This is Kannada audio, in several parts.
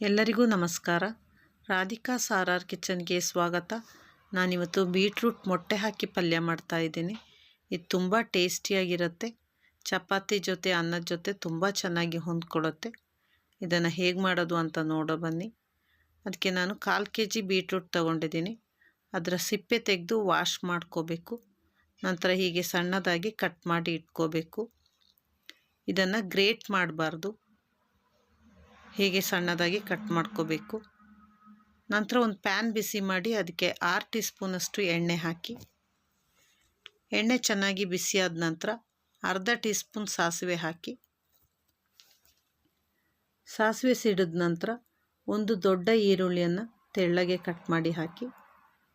ಎಲ್ಲರಿಗೂ ನಮಸ್ಕಾರ. ರಾಧಿಕಾ ಸಾರಾರ್ ಕಿಚನ್ಗೆ ಸ್ವಾಗತ. ನಾನಿವತ್ತು ಬೀಟ್ರೂಟ್ ಮೊಟ್ಟೆ ಹಾಕಿ ಪಲ್ಯ ಮಾಡ್ತಾ ಇದ್ದೀನಿ. ಇದು ತುಂಬ ಟೇಸ್ಟಿಯಾಗಿರುತ್ತೆ. ಚಪಾತಿ ಜೊತೆ, ಅನ್ನದ ಜೊತೆ ತುಂಬ ಚೆನ್ನಾಗಿ ಹೊಂದ್ಕೊಳ್ಳುತ್ತೆ. ಇದನ್ನು ಹೇಗೆ ಮಾಡೋದು ಅಂತ ನೋಡೋ ಬನ್ನಿ. ಅದಕ್ಕೆ ನಾನು ಕಾಲು ಕೆ ಜಿ ಬೀಟ್ರೂಟ್ ತೊಗೊಂಡಿದ್ದೀನಿ. ಅದರ ಸಿಪ್ಪೆ ತೆಗೆದು ವಾಶ್ ಮಾಡ್ಕೋಬೇಕು. ನಂತರ ಹೀಗೆ ಸಣ್ಣದಾಗಿ ಕಟ್ ಮಾಡಿ ಇಟ್ಕೋಬೇಕು. ಇದನ್ನು ಗ್ರೇಟ್ ಮಾಡಬಾರ್ದು. ಹೀಗೆ ಸಣ್ಣದಾಗಿ ಕಟ್ ಮಾಡ್ಕೋಬೇಕು? ನಂತರ ಒಂದು ಪ್ಯಾನ್ ಬಿಸಿ ಮಾಡಿ ಅದಕ್ಕೆ ಆರು ಟೀ ಸ್ಪೂನಷ್ಟು ಎಣ್ಣೆ ಹಾಕಿ. ಎಣ್ಣೆ ಚೆನ್ನಾಗಿ ಬಿಸಿಯಾದ ನಂತರ ಅರ್ಧ ಟೀ ಸ್ಪೂನ್ ಸಾಸಿವೆ ಹಾಕಿ. ಸಾಸಿವೆ ಸಿಡಿದ ನಂತರ ಒಂದು ದೊಡ್ಡ ಈರುಳ್ಳಿಯನ್ನು ತೆಳ್ಳಗೆ ಕಟ್ ಮಾಡಿ ಹಾಕಿ.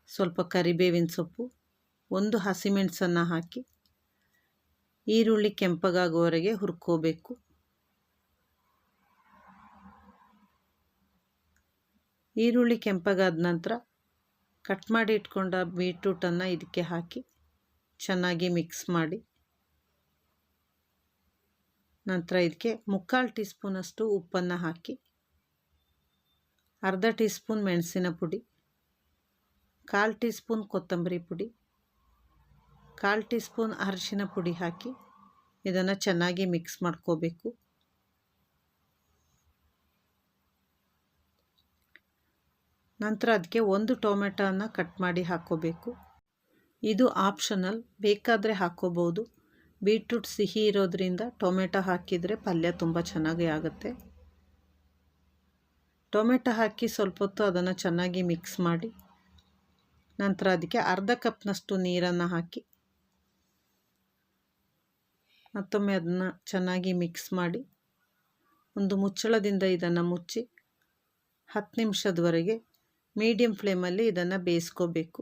ಸ್ವಲ್ಪ ಕರಿಬೇವಿನ ಸೊಪ್ಪು, ಒಂದು ಹಸಿಮೆಣಸನ್ನು ಹಾಕಿ. ಈರುಳ್ಳಿ ಕೆಂಪಗಾಗುವವರೆಗೆ ಹುರ್ಕೋಬೇಕು. ಈರುಳ್ಳಿ ಕೆಂಪಗಾದ ನಂತರ ಕಟ್ ಮಾಡಿ ಇಟ್ಕೊಂಡ ಬೀಟ್ರೂಟನ್ನು ಇದಕ್ಕೆ ಹಾಕಿ ಚೆನ್ನಾಗಿ ಮಿಕ್ಸ್ ಮಾಡಿ. ನಂತರ ಇದಕ್ಕೆ ಮುಕ್ಕಾಲು ಟೀ ಸ್ಪೂನಷ್ಟು ಉಪ್ಪನ್ನು ಹಾಕಿ ಅರ್ಧ ಟೀ ಸ್ಪೂನ್ ಮೆಣಸಿನ ಪುಡಿ, ಕಾಲು ಟೀ ಸ್ಪೂನ್ ಕೊತ್ತಂಬರಿ ಪುಡಿ, ಕಾಲು ಟೀ ಸ್ಪೂನ್ ಅರಿಶಿನ ಪುಡಿ ಹಾಕಿ ಇದನ್ನು ಚೆನ್ನಾಗಿ ಮಿಕ್ಸ್ ಮಾಡ್ಕೋಬೇಕು. ನಂತರ ಅದಕ್ಕೆ ಒಂದು ಟೊಮೆಟೋನ ಕಟ್ ಮಾಡಿ ಹಾಕ್ಕೋಬೇಕು. ಇದು ಆಪ್ಷನಲ್, ಬೇಕಾದರೆ ಹಾಕ್ಕೋಬೋದು. ಬೀಟ್ರೂಟ್ ಸಿಹಿ ಇರೋದ್ರಿಂದ ಟೊಮೆಟೊ ಹಾಕಿದರೆ ಪಲ್ಯ ತುಂಬ ಚೆನ್ನಾಗಿ ಆಗುತ್ತೆ. ಟೊಮೆಟೊ ಹಾಕಿ ಸ್ವಲ್ಪ ಹೊತ್ತು ಅದನ್ನು ಚೆನ್ನಾಗಿ ಮಿಕ್ಸ್ ಮಾಡಿ, ನಂತರ ಅದಕ್ಕೆ ಅರ್ಧ ಕಪ್ನಷ್ಟು ನೀರನ್ನು ಹಾಕಿ, ಮತ್ತೊಮ್ಮೆ ಅದನ್ನು ಚೆನ್ನಾಗಿ ಮಿಕ್ಸ್ ಮಾಡಿ, ಒಂದು ಮುಚ್ಚಳದಿಂದ ಇದನ್ನು ಮುಚ್ಚಿ ಹತ್ತು ನಿಮಿಷದವರೆಗೆ ಮೀಡಿಯಮ್ ಫ್ಲೇಮಲ್ಲಿ ಇದನ್ನು ಬೇಯಿಸ್ಕೋಬೇಕು.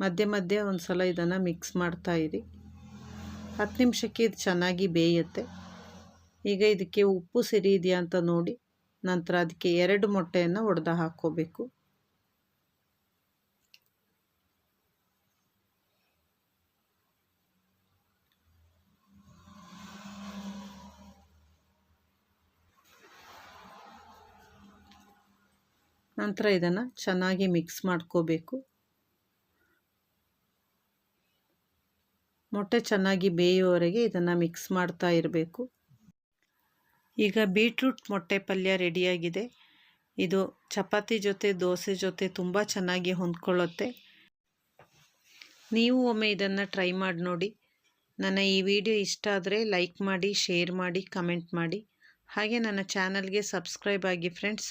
ಮಧ್ಯೆ ಮಧ್ಯೆ ಒಂದು ಸಲ ಇದನ್ನು ಮಿಕ್ಸ್ ಮಾಡ್ತಾ ಇರಿ. ಹತ್ತು ನಿಮಿಷಕ್ಕೆ ಇದು ಚೆನ್ನಾಗಿ ಬೇಯುತ್ತೆ. ಈಗ ಇದಕ್ಕೆ ಉಪ್ಪು ಸರಿ ಇದೆಯಾ ಅಂತ ನೋಡಿ, ನಂತರ ಅದಕ್ಕೆ ಎರಡು ಮೊಟ್ಟೆಯನ್ನು ಒಡೆದು ಹಾಕ್ಕೋಬೇಕು. ನಂತರ ಇದನ್ನು ಚೆನ್ನಾಗಿ ಮಿಕ್ಸ್ ಮಾಡ್ಕೋಬೇಕು. ಮೊಟ್ಟೆ ಚೆನ್ನಾಗಿ ಬೇಯುವವರೆಗೆ ಇದನ್ನು ಮಿಕ್ಸ್ ಮಾಡ್ತಾ ಇರಬೇಕು. ಈಗ ಬೀಟ್ರೂಟ್ ಮೊಟ್ಟೆ ಪಲ್ಯ ರೆಡಿಯಾಗಿದೆ ಇದು ಚಪಾತಿ ಜೊತೆ, ದೋಸೆ ಜೊತೆ ತುಂಬ ಚೆನ್ನಾಗಿ ಹೊಂದ್ಕೊಳ್ಳುತ್ತೆ. ನೀವು ಒಮ್ಮೆ ಇದನ್ನು ಟ್ರೈ ಮಾಡಿ ನೋಡಿ. ನನ್ನ ಈ ವಿಡಿಯೋ ಇಷ್ಟ ಆದರೆ ಲೈಕ್ ಮಾಡಿ ಶೇರ್ ಮಾಡಿ ಕಮೆಂಟ್ ಮಾಡಿ. ಹಾಗೆ ನನ್ನ ಚಾನಲ್ಗೆ ಸಬ್ಸ್ಕ್ರೈಬ್ ಆಗಿ friends